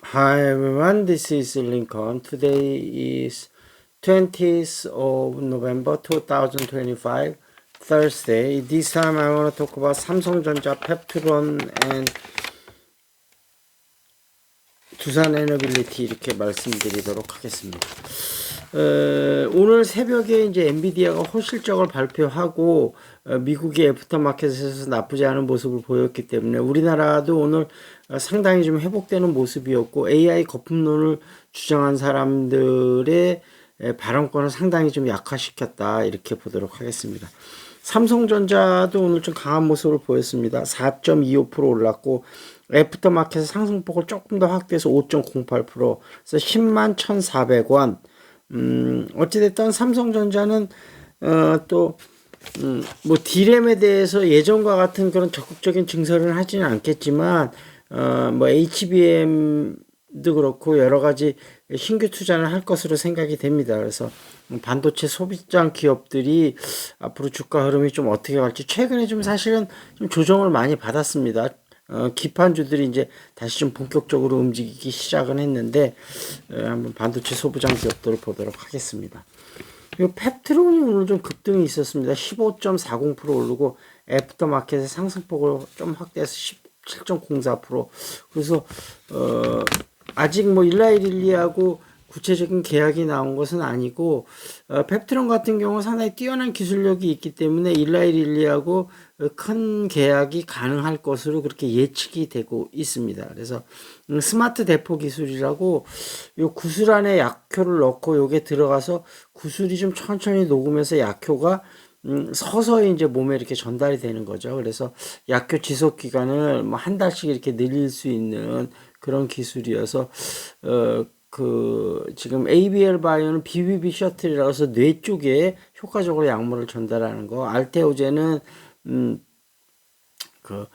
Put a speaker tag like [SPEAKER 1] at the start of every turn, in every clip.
[SPEAKER 1] Hi everyone, this is Lincoln. Today is 20th of November 2025, Thursday. This time I want to talk about Samsung전자, Peptron and 두산 에너빌리티 이렇게 말씀드리도록 하겠습니다. 어, 오늘 새벽에 이제 엔비디아가 호실적을 발표하고 어, 미국의 애프터마켓에서 나쁘지 않은 모습을 보였기 때문에 우리나라도 오늘 어, 상당히 좀 회복되는 모습이었고 AI 거품론을 주장한 사람들의 에, 발언권을 상당히 좀 약화시켰다 이렇게 보도록 하겠습니다. 삼성전자도 오늘 좀 강한 모습을 보였습니다. 4.25% 올랐고 애프터마켓 상승폭을 조금 더 확대해서 5.08% 그래서 10만 1,400원 음, 어찌됐든 삼성전자는, 어, 또, 음, 뭐, 디램에 대해서 예전과 같은 그런 적극적인 증설을 하지는 않겠지만, 어, 뭐, HBM 도 그렇고, 여러 가지 신규 투자를 할 것으로 생각이 됩니다. 그래서, 반도체 소비장 기업들이 앞으로 주가 흐름이 좀 어떻게 갈지, 최근에 좀 사실은 좀 조정을 많이 받았습니다. 어, 기판주들이 이제 다시 좀 본격적으로 움직이기 시작은 했는데 어, 한번 반도체 소부장 기업들을 보도록 하겠습니다. 그리고 펩트론이 오늘 좀 급등이 있었습니다. 15.40% 오르고 애프터마켓의 상승폭을 좀 확대해서 17.04% 그래서 어, 아직 뭐 일라이릴리하고 구체적인 계약이 나온 것은 아니고 어, 펩트론 같은 경우 상당히 뛰어난 기술력이 있기 때문에 일라이릴리하고 큰 계약이 가능할 것으로 그렇게 예측이 되고 있습니다. 그래서 음, 스마트 대포 기술이라고 요 구슬 안에 약효를 넣고 요게 들어가서 구슬이 좀 천천히 녹으면서 약효가 음, 서서히 이제 몸에 이렇게 전달이 되는 거죠. 그래서 약효 지속 기간을 뭐 한 달씩 이렇게 늘릴 수 있는 그런 기술이어서 어, 그 지금 ABL 바이오는 BBB 셔틀이라고 해서 뇌 쪽에 효과적으로 약물을 전달하는 거. 알테오제는 음, 그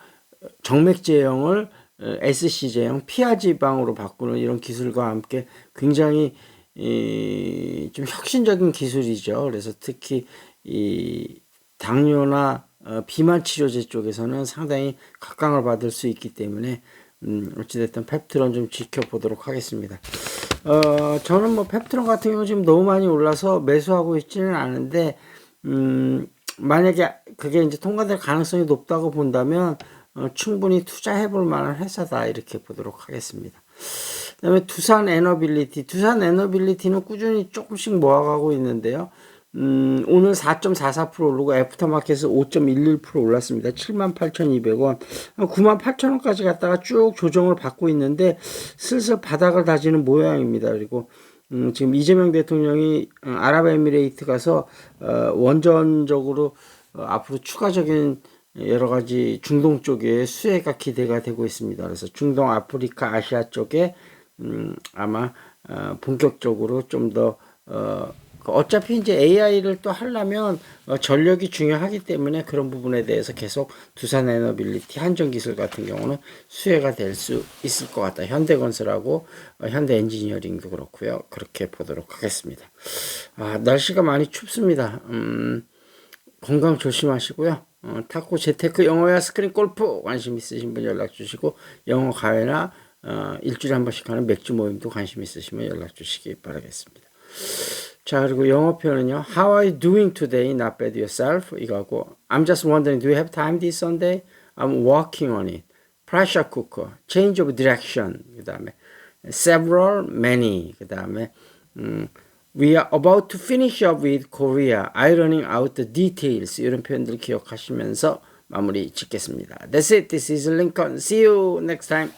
[SPEAKER 1] 정맥 제형을 SC 제형 피하 지방으로 바꾸는 이런 기술과 함께 굉장히 이, 좀 혁신적인 기술이죠. 그래서 특히 이 당뇨나 어, 비만 치료제 쪽에서는 상당히 각광을 받을 수 있기 때문에 음, 어찌됐든 펩트론 좀 지켜보도록 하겠습니다. 어, 저는 뭐 펩트론 같은 경우 지금 너무 많이 올라서 매수하고 있지는 않은데, 음, 만약에 그게 이제 통과될 가능성이 높다고 본다면 어, 충분히 투자해 볼 만한 회사다 이렇게 보도록 하겠습니다. 그 다음에 두산 에너빌리티, 두산 에너빌리티는 꾸준히 조금씩 모아가고 있는데요. 음, 오늘 4.44% 오르고 애프터마켓에서 5.11% 올랐습니다. 78,200원. 98,000원까지 갔다가 쭉 조정을 받고 있는데 슬슬 바닥을 다지는 모양입니다. 그리고 음, 지금 이재명 대통령이 어, 아랍에미레이트 가서 어, 원전적으로 어, 앞으로 추가적인 여러 가지 중동 쪽에 수혜가 기대가 되고 있습니다. 그래서 중동, 아프리카, 아시아 쪽에 음, 아마 어, 본격적으로 좀더 어, 어차피 이제 AI를 또 하려면 어, 전력이 중요하기 때문에 그런 부분에 대해서 계속 두산 에너빌리티, 한전기술 같은 경우는 수혜가 될 수 있을 것 같다. 현대건설하고 어, 현대 엔지니어링도 그렇고요. 그렇게 보도록 하겠습니다. 아, 날씨가 많이 춥습니다. 음, 건강 조심하시고요. 어, 탁구, 재테크, 영어야 스크린 골프 관심 있으신 분 연락 주시고 영어 가회나 어, 일주일에 한 번씩 하는 맥주 모임도 관심 있으시면 연락 주시기 바라겠습니다. 자, 그리고 영어 표현은요. How are you doing today? Not bad yourself. 이거하고 I'm just wondering, do you have time this Sunday? I'm working on it. Pressure cooker. Change of direction. 그 다음에 several, many. 그 다음에 음, We are about to finish up with Korea. Ironing out the details. 이런 표현들 기억하시면서 마무리 짓겠습니다. That's it. This is Lincoln. See you next time.